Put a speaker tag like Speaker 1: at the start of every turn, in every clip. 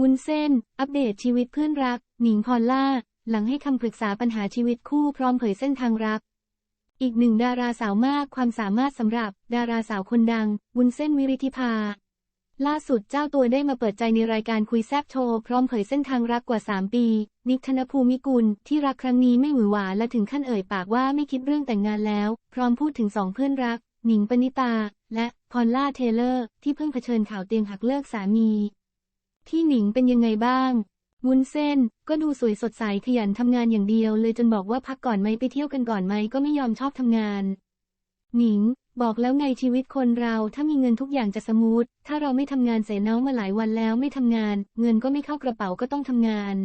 Speaker 1: วุ้นเส้น อัปเดตชีวิตเพื่อนรัก หนิงพอลล่า หลังให้คำปรึกษาปัญหาชีวิตคู่พร้อมเผยเส้นทางรัก อีกหนึ่งดาราสาวมากความสามารถสำหรับ ดาราสาวคนดัง วุ้นเส้นวิริธิภา ล่าสุดเจ้าตัวได้มาเปิดใจในรายการคุยแซบโชว์พร้อมเผยเส้นทางรักกว่า 3 ปี นิกธนภูมิกุลที่รักครั้งนี้ไม่หวือหวาและถึงขั้นเอ่ยปากว่าไม่คิดเรื่องแต่งงานแล้ว พร้อมพูดถึงสองเพื่อนรัก หนิงปณิตา และพอลล่าเทเลอร์ ที่เพิ่งเผชิญข่าวเตียงหักเลิกสามี ที่หนิงเป็นยังไงบ้างวุ้นเส้น ก็ดูสวยสดใสขยันทำงานอย่างเดียว เลยจนบอกว่าพักก่อนไหมไปเที่ยวกันก่อนไหมก็ไม่ยอมชอบทำงาน หนิง บอกแล้วไงชีวิตคนเราถ้ามีเงินทุกอย่างจะสมูท ถ้าเราไม่ทำงานเสนามาหลายวันแล้วไม่ทำงาน เงินก็ไม่เข้ากระเป๋าก็ต้องทำงาน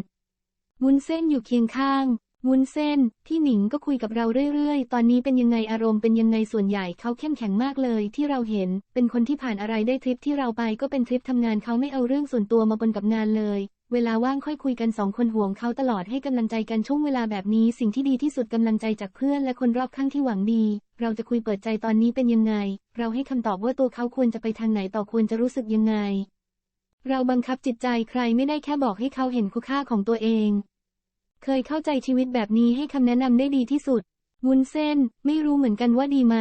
Speaker 1: วุ้นเส้นอยู่เคียงข้าง วุ้นเส้น ที่หนิงก็คุยกับเราเรื่อยๆ ตอนนี้เป็นยังไงอารมณ์เป็นยังไงส่วนใหญ่เขาเข้มแข็งมากเลยที่เราเห็น เป็นคนที่ผ่านอะไรได้ทริปที่เราไปก็เป็นทริปทำงานเขาไม่เอาเรื่องส่วนตัวมาปนกับงานเลย เวลาว่างค่อยคุยกันสองคนห่วงเขาตลอดให้กำลังใจกันช่วงเวลาแบบนี้ สิ่งที่ดีที่สุดกำลังใจจากเพื่อนและคนรอบข้างที่หวังดี เราจะคุยเปิดใจตอนนี้เป็นยังไง เราให้คำตอบว่าตัวเขาควรจะไปทางไหนต่อควรจะรู้สึกยังไง เราบังคับจิตใจใครไม่ได้แค่บอกให้เขาเห็นคุณค่าของตัวเอง เคยเข้าใจชีวิตแบบนี้ให้คำแนะนำได้ดีที่สุด วุ้นเส้น ไม่รู้เหมือนกันว่าดีไหม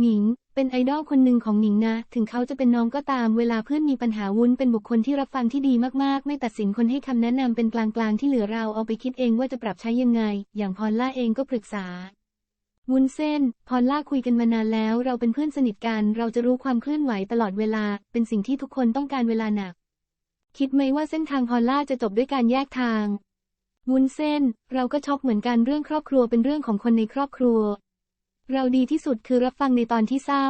Speaker 1: หนิง เป็นไอดอลคนหนึ่งของหนิงนะ ถึงเขาจะเป็นน้องก็ตาม เวลาเพื่อนมีปัญหาวุ้นเป็นบุคคลที่รับฟังที่ดีมากๆ ไม่ตัดสินคนให้คำแนะนำเป็นกลางๆ ที่เหลือเราเอาไปคิดเองว่าจะปรับใช้ยังไง อย่างพรล่าเองก็ปรึกษาวุ้นเส้นพรล่าคุยกันมานานแล้ว เราเป็นเพื่อนสนิทกัน เราจะรู้ความเคลื่อนไหวตลอดเวลา เป็นสิ่งที่ทุกคนต้องการเวลาหนัก คิดไหมว่าเส้นทางพรล่าจะจบด้วยการแยกทาง วุ้นเส้น เราก็ช็อกเหมือนกันเรื่องครอบครัวเป็นเรื่องของคนในครอบครัว เราดีที่สุดคือรับฟังในตอนที่เศร้า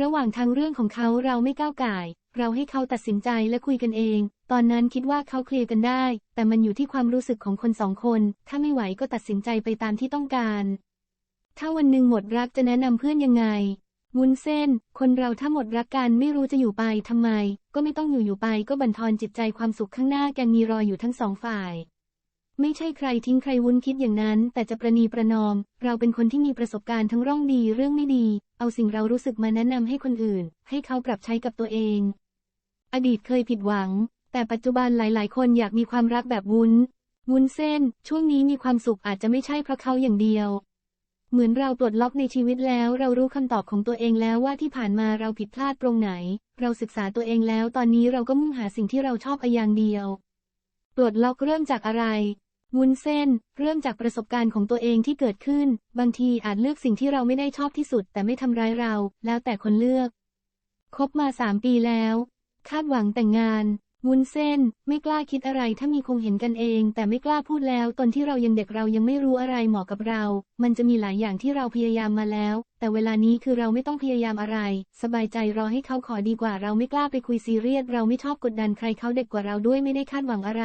Speaker 1: ระหว่างทางเรื่องของเขาเราไม่ก้าวไก่เราให้เขาตัดสินใจและคุยกันเอง ตอนนั้นคิดว่าเขาเคลียร์กันได้ แต่มันอยู่ที่ความรู้สึกของคนสองคน ถ้าไม่ไหวก็ตัดสินใจไปตามที่ต้องการ ถ้าวันหนึ่งหมดรักจะแนะนำเพื่อนยังไงวุ้นเส้น คนเราถ้าหมดรักกันไม่รู้จะอยู่ไปทำไม ก็ไม่ต้องอยู่อยู่ไปก็บั่นทอนจิตใจความสุขข้างหน้าแกมีรออยู่ทั้งสองฝ่าย ไม่ใช่ใครทิ้งใครวุ้นคิดอย่างนั้น แต่จะประนีประนอม เราเป็นคนที่มีประสบการณ์ทั้งร่องดีเรื่องไม่ดี เอาสิ่งเรารู้สึกมาแนะนำให้คนอื่น ให้เขาปรับใช้กับตัวเอง อดีตเคยผิดหวัง แต่ปัจจุบันหลาย ๆ คนอยากมีความรักแบบวุ้น วุ้นเส้น ช่วงนี้มีความสุขอาจจะไม่ใช่เพราะเขาอย่างเดียว เหมือนเราปลดล็อกในชีวิตแล้ว เรารู้คำตอบของตัวเองแล้วว่าที่ผ่านมาเราผิดพลาดตรงไหน เราศึกษาตัวเองแล้ว ตอนนี้เราก็มุ่งหาสิ่งที่เราชอบอาอย่างเดียวปลดล็อกเริ่มจากอะไร วุ้นเส้น เริ่มจากประสบการณ์ของตัวเองที่เกิดขึ้น บางทีอาจเลือกสิ่งที่เราไม่ได้ชอบที่สุด แต่ไม่ทำร้ายเรา แล้วแต่คนเลือก คบมาสามปีแล้ว คาดหวังแต่งงานวุ้นเส้น ไม่กล้าคิดอะไรถ้ามีคงเห็นกันเอง แต่ไม่กล้าพูดแล้ว ตอนที่เรายังเด็กเรายังไม่รู้อะไรเหมาะกับเรา มันจะมีหลายอย่างที่เราพยายามมาแล้ว แต่เวลานี้คือเราไม่ต้องพยายามอะไร สบายใจรอให้เขาขอดีกว่า เราไม่กล้าไปคุยซีเรียสเราไม่ชอบกดดันใครเขาเด็กกว่าเราด้วยไม่ได้คาดหวังอะไร